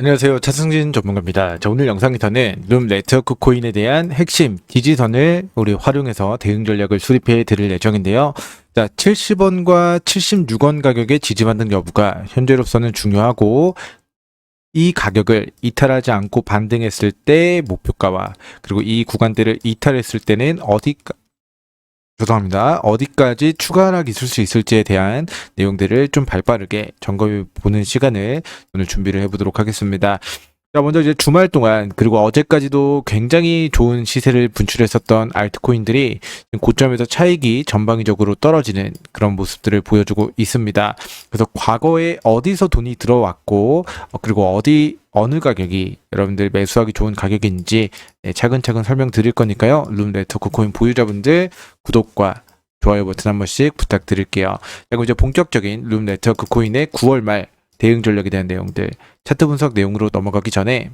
안녕하세요. 차승진 전문가입니다. 자, 오늘 영상에서는 룸 네트워크 코인에 대한 핵심 디지선을 우리 활용해서 대응 전략을 수립해 드릴 예정인데요. 자, 70원과 76원 가격의 지지 반등 여부가 현재로서는 중요하고 이 가격을 이탈하지 않고 반등했을 때 목표가와 그리고 이 구간대를 이탈했을 때는 어디까 죄송합니다. 어디까지 추가 하락이 있을 수 있을지에 대한 내용들을 좀 발빠르게 점검해 보는 시간을 오늘 준비를 해보도록 하겠습니다. 자, 먼저 이제 주말 동안 그리고 어제까지도 굉장히 좋은 시세를 분출했었던 알트코인들이 고점에서 차익이 전방위적으로 떨어지는 그런 모습들을 보여주고 있습니다. 그래서 과거에 어디서 돈이 들어왔고 어, 그리고 어디 어느 가격이 여러분들 매수하기 좋은 가격인지 네, 차근차근 설명드릴 거니까요. 룸 네트워크 코인 보유자분들 구독과 좋아요 버튼 한 번씩 부탁드릴게요. 자, 그럼 이제 본격적인 룸 네트워크 코인의 9월 말 대응 전략에 대한 내용들 차트 분석 내용으로 넘어가기 전에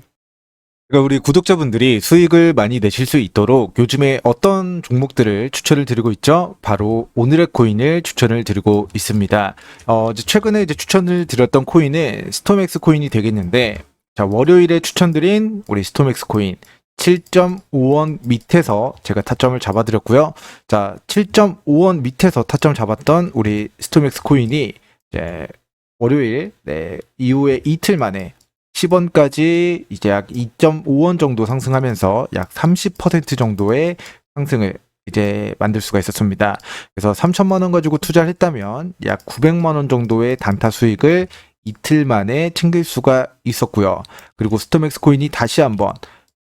그러니까 우리 구독자분들이 수익을 많이 내실 수 있도록 요즘에 어떤 종목들을 추천을 드리고 있죠? 바로 오늘의 코인을 추천을 드리고 있습니다. 어, 이제 최근에 이제 추천을 드렸던 코인은 스토맥스 코인이 되겠는데, 자, 월요일에 추천드린 우리 스토맥스 코인 7.5원 밑에서 제가 타점을 잡아드렸고요. 자, 7.5원 밑에서 타점 잡았던 우리 스토맥스 코인이 이제 월요일 네, 이후에 이틀 만에 10원까지 이제 약 2.5원 정도 상승하면서 약 30% 정도의 상승을 이제 만들 수가 있었습니다. 그래서 3천만 원 가지고 투자를 했다면 약 900만 원 정도의 단타 수익을 이틀 만에 챙길 수가 있었고요. 그리고 스토맥스 코인이 다시 한번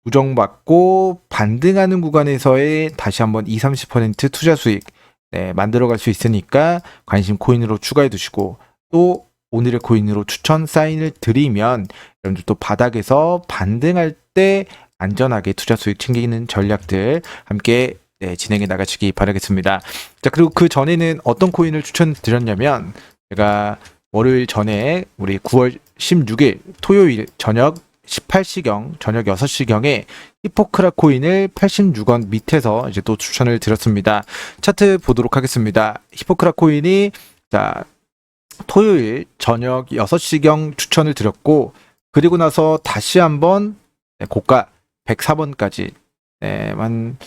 부정받고 반등하는 구간에서의 다시 한번 2, 30% 투자 수익 네, 만들어갈 수 있으니까 관심 코인으로 추가해 두시고 또 오늘의 코인으로 추천 사인을 드리면 여러분들 또 바닥에서 반등할 때 안전하게 투자 수익 챙기는 전략들 함께 네, 진행해 나가시기 바라겠습니다. 자 그리고 그 전에는 어떤 코인을 추천드렸냐면 제가 월요일 전에 우리 9월 16일 토요일 저녁 18시경 저녁 6시경에 히포크라 코인을 86원 밑에서 이제 또 추천을 드렸습니다. 차트 보도록 하겠습니다. 히포크라 코인이 자 토요일 저녁 6시경 추천을 드렸고 그리고 나서 다시 한번 네, 고가 104번까지 네, 한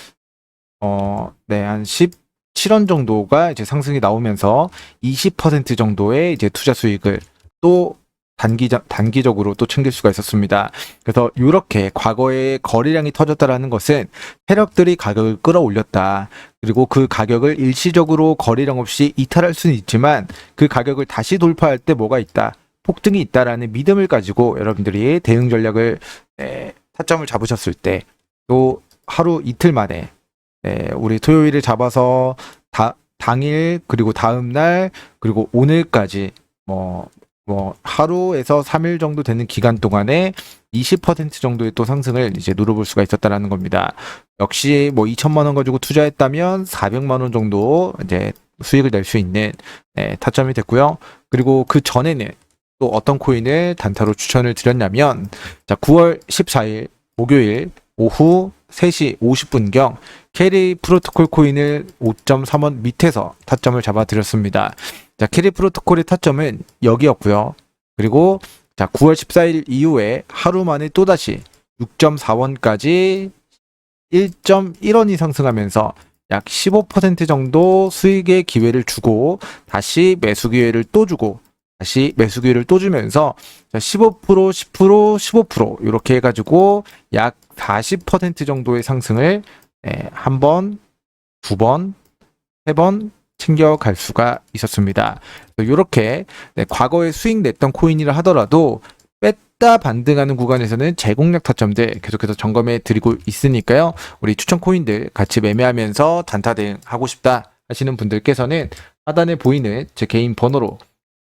어, 네, 한 17원 정도가 이제 상승이 나오면서 20% 정도의 이제 투자 수익을 또 단기 단기적으로 또 챙길 수가 있었습니다. 그래서 이렇게 과거에 거래량이 터졌다라는 것은 세력들이 가격을 끌어올렸다. 그리고 그 가격을 일시적으로 거래량 없이 이탈할 수는 있지만 그 가격을 다시 돌파할 때 뭐가 있다. 폭등이 있다라는 믿음을 가지고 여러분들이 대응 전략을 네, 타점을 잡으셨을 때 또 하루 이틀 만에 네, 우리 토요일에 잡아서 다, 당일 그리고 다음 날 그리고 오늘까지 뭐, 뭐 하루에서 3일 정도 되는 기간 동안에 20% 정도의 또 상승을 이제 누려볼 수가 있었다라는 겁니다. 역시 뭐 2천만 원 가지고 투자했다면 400만 원 정도 이제 수익을 낼 수 있는 네, 타점이 됐고요. 그리고 그 전에는 또 어떤 코인을 단타로 추천을 드렸냐면 자 9월 14일 목요일 오후 3시 50분경 캐리 프로토콜 코인을 5.3원 밑에서 타점을 잡아 드렸습니다. 자, 캐리 프로토콜의 타점은 여기였고요. 그리고 자, 9월 14일 이후에 하루 만에 또다시 6.4원까지 1.1원이 상승하면서 약 15% 정도 수익의 기회를 주고 다시 매수 기회를 또 주고 다시 매수 기회를 또 주면서 15% 10% 15% 이렇게 해가지고 약 40% 정도의 상승을 네, 한 번, 두 번, 세 번 챙겨갈 수가 있었습니다. 이렇게 네, 과거에 수익 냈던 코인이라 하더라도 뺐다 반등하는 구간에서는 제공력 타점들 계속해서 점검해 드리고 있으니까요. 우리 추천 코인들 같이 매매하면서 단타 대응 하고 싶다 하시는 분들께서는 하단에 보이는 제 개인 번호로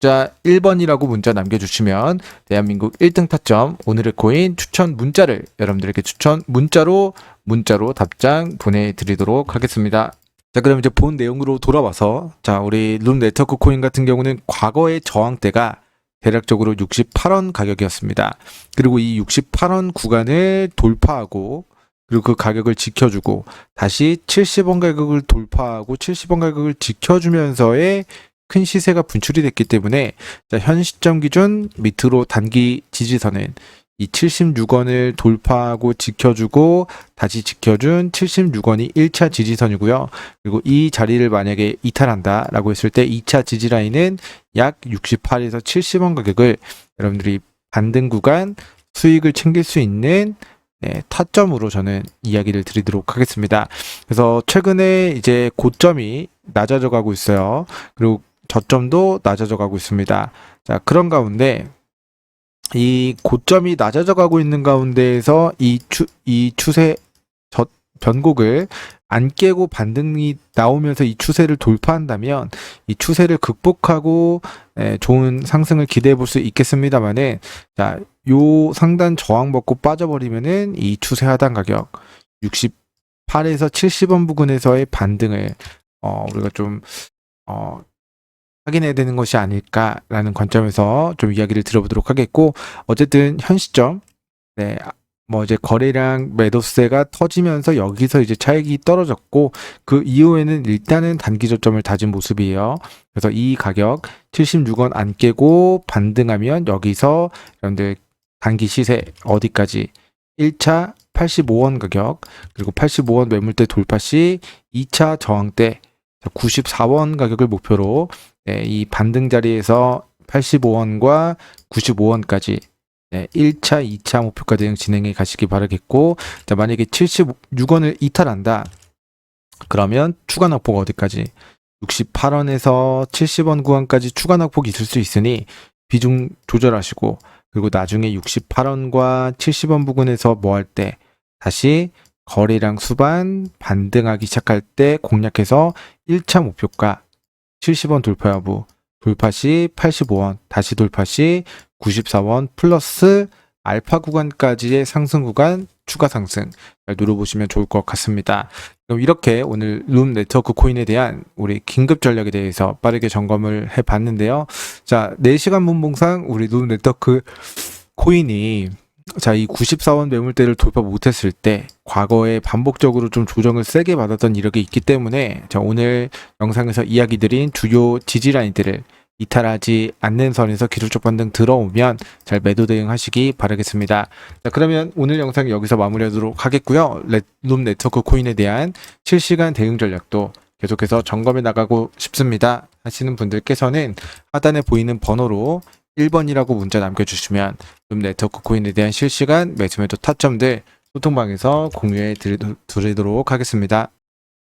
자 1번이라고 문자 남겨주시면 대한민국 1등 타점 오늘의 코인 추천 문자를 여러분들에게 추천 문자로 문자로 답장 보내드리도록 하겠습니다. 자 그럼 이제 본 내용으로 돌아와서 자 우리 룸 네트워크 코인 같은 경우는 과거의 저항대가 대략적으로 68원 가격이었습니다. 그리고 이 68원 구간을 돌파하고 그리고 그 가격을 지켜주고 다시 70원 가격을 돌파하고 70원 가격을 지켜주면서의 큰 시세가 분출이 됐기 때문에 자, 현 시점 기준 밑으로 단기 지지선은 이 76원을 돌파하고 지켜주고 다시 지켜준 76원이 1차 지지선이고요. 그리고 이 자리를 만약에 이탈한다라고 했을 때 2차 지지 라인은 약 68에서 70원 가격을 여러분들이 반등 구간 수익을 챙길 수 있는 네, 타점으로 저는 이야기를 드리도록 하겠습니다. 그래서 최근에 이제 고점이 낮아져 가고 있어요. 그리고 저점도 낮아져 가고 있습니다. 자, 그런 가운데 이 고점이 낮아져 가고 있는 가운데에서 이 추, 이 추세 저, 변곡을 안 깨고 반등이 나오면서 이 추세를 돌파한다면 이 추세를 극복하고 에, 좋은 상승을 기대해 볼 수 있겠습니다만은 자, 요 상단 저항 먹고 빠져버리면은 이 추세 하단 가격 68에서 70원 부근에서의 반등을 어, 우리가 좀 어, 확인해야 되는 것이 아닐까라는 관점에서 좀 이야기를 들어보도록 하겠고 어쨌든 현 시점 네. 뭐 이제 거래량 매도세가 터지면서 여기서 이제 차익이 떨어졌고 그 이후에는 일단은 단기 저점을 다진 모습이에요. 그래서 이 가격 76원 안 깨고 반등하면 여기서 여러분들 단기 시세 어디까지 1차 85원 가격 그리고 85원 매물대 돌파 시 2차 저항대 94원 가격을 목표로 네, 이 반등 자리에서 85원과 95원까지 네, 1차, 2차 목표가 대응 진행해 가시기 바라겠고 자, 만약에 76원을 이탈한다. 그러면 추가 낙폭 어디까지? 68원에서 70원 구간까지 추가 낙폭이 있을 수 있으니 비중 조절하시고 그리고 나중에 68원과 70원 부근에서 뭐 할 때 다시 거래량 수반 반등하기 시작할 때 공략해서 1차 목표가 70원 돌파 여부 돌파 시 85원 다시 돌파 시 94원 플러스 알파 구간까지의 상승 구간 추가 상승 잘 누려보시면 좋을 것 같습니다. 그럼 이렇게 오늘 룸 네트워크 코인에 대한 우리 긴급 전략에 대해서 빠르게 점검을 해 봤는데요. 자, 4시간 분봉상 우리 룸 네트워크 코인이 자, 이 94원 매물대를 돌파 못했을 때 과거에 반복적으로 좀 조정을 세게 받았던 이력이 있기 때문에 자, 오늘 영상에서 이야기 드린 주요 지지 라인들을 이탈하지 않는 선에서 기술적 반등 들어오면 잘 매도 대응하시기 바라겠습니다. 자, 그러면 오늘 영상 여기서 마무리하도록 하겠고요. 룸 네트워크 코인에 대한 실시간 대응 전략도 계속해서 점검해 나가고 싶습니다. 하시는 분들께서는 하단에 보이는 번호로 1번이라고 문자 남겨주시면 룸 네트워크 코인에 대한 실시간 매수 매도 타점들 소통방에서 공유해 드리도, 드리도록 하겠습니다.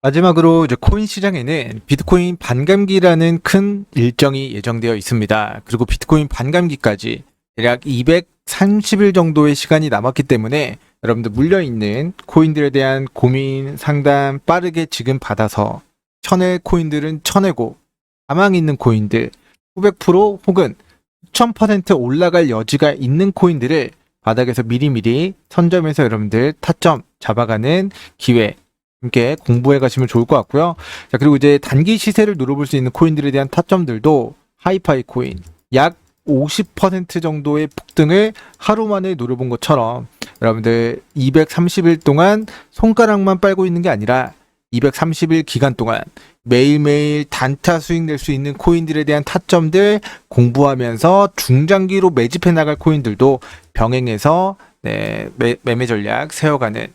마지막으로 이제 코인 시장에는 비트코인 반감기라는 큰 일정이 예정되어 있습니다. 그리고 비트코인 반감기까지 대략 230일 정도의 시간이 남았기 때문에 여러분들 물려있는 코인들에 대한 고민 상담 빠르게 지금 받아서 쳐낼 코인들은 쳐내고 가망 있는 코인들 900% 혹은 1000% 올라갈 여지가 있는 코인들을 바닥에서 미리미리 선점해서 여러분들 타점 잡아가는 기회 함께 공부해 가시면 좋을 것 같고요. 자, 그리고 이제 단기 시세를 누려볼 수 있는 코인들에 대한 타점들도 하이파이 코인 약 50% 정도의 폭등을 하루 만에 노려본 것처럼 여러분들 230일 동안 손가락만 빨고 있는 게 아니라 230일 기간 동안 매일매일 단타 수익 낼 수 있는 코인들에 대한 타점들 공부하면서 중장기로 매집해 나갈 코인들도 병행해서 네, 매, 매매 전략 세워가는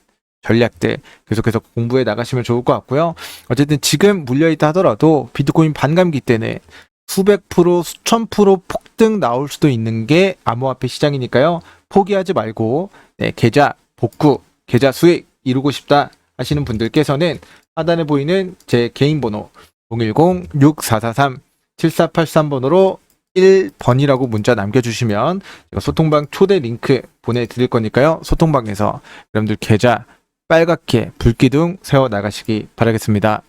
전략들 계속해서 공부해 나가시면 좋을 것 같고요. 어쨌든 지금 물려있다 하더라도 비트코인 반감기 때는 수백 프로, 수천 프로 폭등 나올 수도 있는 게 암호화폐 시장이니까요. 포기하지 말고 네, 계좌 복구, 계좌 수익 이루고 싶다 하시는 분들께서는 하단에 보이는 제 개인 번호 010-6443-7483번호로 1번이라고 문자 남겨주시면 소통방 초대 링크 보내드릴 거니까요. 소통방에서 여러분들 계좌 빨갛게 불기둥 세워 나가시기 바라겠습니다.